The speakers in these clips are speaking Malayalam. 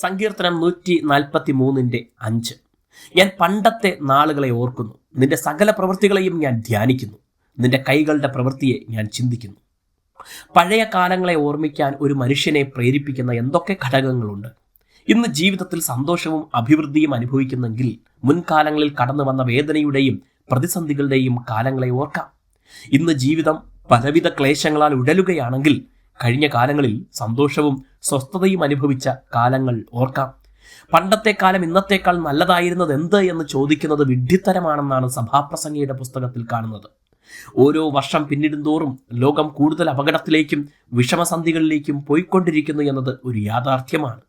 സങ്കീർത്തനം നൂറ്റി നാൽപ്പത്തി മൂന്നിന്റെ അഞ്ച്. ഞാൻ പണ്ടത്തെ നാളുകളെ ഓർക്കുന്നു. നിന്റെ സകല പ്രവൃത്തികളെയും ഞാൻ ധ്യാനിക്കുന്നു. നിന്റെ കൈകളുടെ പ്രവൃത്തിയെ ഞാൻ ചിന്തിക്കുന്നു. പഴയ കാലങ്ങളെ ഓർമ്മിക്കാൻ ഒരു മനുഷ്യനെ പ്രേരിപ്പിക്കുന്ന എന്തൊക്കെ ഘടകങ്ങളുണ്ട്? ഇന്ന് ജീവിതത്തിൽ സന്തോഷവും അഭിവൃദ്ധിയും അനുഭവിക്കുന്നെങ്കിൽ മുൻകാലങ്ങളിൽ കടന്നു വന്ന വേദനയുടെയും പ്രതിസന്ധികളുടെയും കാലങ്ങളെ ഓർക്കാം. ഇന്ന് ജീവിതം പലവിധ ക്ലേശങ്ങളാൽ ഉടലുകയാണെങ്കിൽ കഴിഞ്ഞ കാലങ്ങളിൽ സന്തോഷവും സ്വസ്ഥതയും അനുഭവിച്ച കാലങ്ങൾ ഓർക്കാം. പണ്ടത്തെ കാലം ഇന്നത്തേക്കാൾ നല്ലതായിരുന്നത് എന്ത് എന്ന് ചോദിക്കുന്നത് വിഡ്ഢിത്തരമാണെന്നാണ് സഭാപ്രസംഗിയുടെ പുസ്തകത്തിൽ കാണുന്നത്. ഓരോ വർഷം പിന്നിടുന്തോറും ലോകം കൂടുതൽ അപകടത്തിലേക്കും വിഷമസന്ധികളിലേക്കും പോയിക്കൊണ്ടിരിക്കുന്നു എന്നത് ഒരു യാഥാർത്ഥ്യമാണ്.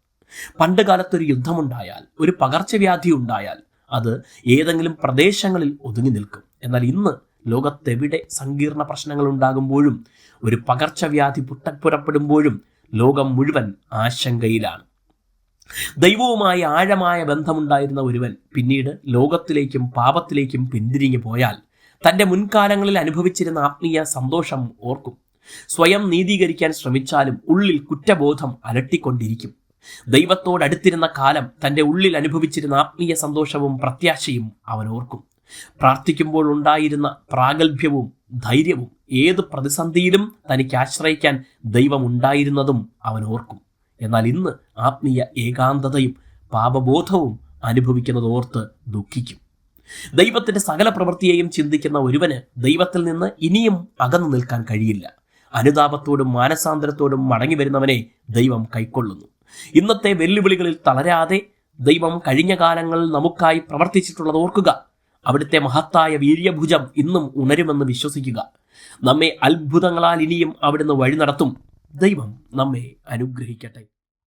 പണ്ട് കാലത്തൊരു യുദ്ധമുണ്ടായാൽ ഒരു പകർച്ചവ്യാധി ഉണ്ടായാൽ അത് ഏതെങ്കിലും പ്രദേശങ്ങളിൽ ഒതുങ്ങി നിൽക്കും. എന്നാൽ ഇന്ന് ലോകത്തെവിടെ സങ്കീർണ പ്രശ്നങ്ങൾ ഉണ്ടാകുമ്പോഴും ഒരു പകർച്ചവ്യാധി പുറപ്പെടുമ്പോഴും ലോകം മുഴുവൻ ആശങ്കയിലാണ്. ദൈവവുമായി ആഴമായ ബന്ധമുണ്ടായിരുന്ന ഒരുവൻ പിന്നീട് ലോകത്തിലേക്കും പാപത്തിലേക്കും പിന്തിരിഞ്ഞു പോയാൽ തന്റെ മുൻകാലങ്ങളിൽ അനുഭവിച്ചിരുന്ന ആത്മീയ സന്തോഷം ഓർക്കും. സ്വയം നീതീകരിക്കാൻ ശ്രമിച്ചാലും ഉള്ളിൽ കുറ്റബോധം അലട്ടിക്കൊണ്ടിരിക്കും. ദൈവത്തോടടുത്തിരുന്ന കാലം തന്റെ ഉള്ളിൽ അനുഭവിച്ചിരുന്ന ആത്മീയ സന്തോഷവും പ്രത്യാശയും അവൻ ഓർക്കും. പ്രാർത്ഥിക്കുമ്പോൾ ഉണ്ടായിരുന്ന പ്രാഗൽഭ്യവും ധൈര്യവും ഏത് പ്രതിസന്ധിയിലും തനിക്ക് ആശ്രയിക്കാൻ ദൈവം ഉണ്ടായിരുന്നതും അവൻ ഓർക്കും. എന്നാൽ ഇന്ന് ആത്മീയ ഏകാന്തതയും പാപബോധവും അനുഭവിക്കുന്നത് ഓർത്ത് ദുഃഖിക്കും. ദൈവത്തിന്റെ സകല പ്രവൃത്തിയെയും ചിന്തിക്കുന്ന ഒരുവന് ദൈവത്തിൽ നിന്ന് ഇനിയും അകന്നു നിൽക്കാൻ കഴിയില്ല. അനുതാപത്തോടും മാനസാന്തരത്തോടും മടങ്ങി വരുന്നവനെ ദൈവം കൈക്കൊള്ളുന്നു. ഇന്നത്തെ വെല്ലുവിളികളിൽ തളരാതെ ദൈവം കഴിഞ്ഞ കാലങ്ങളിൽ നമുക്കായി പ്രവർത്തിച്ചിട്ടുള്ളത് ഓർക്കുക. അവിടുത്തെ മഹത്തായ വീര്യഭുജം ഇന്നും ഉണരുമെന്ന് വിശ്വസിക്കുക. നമ്മെ അത്ഭുതങ്ങളാൽ ഇനിയും അവിടുന്ന് വഴി നടത്തും. ദൈവം നമ്മെ അനുഗ്രഹിക്കട്ടെ.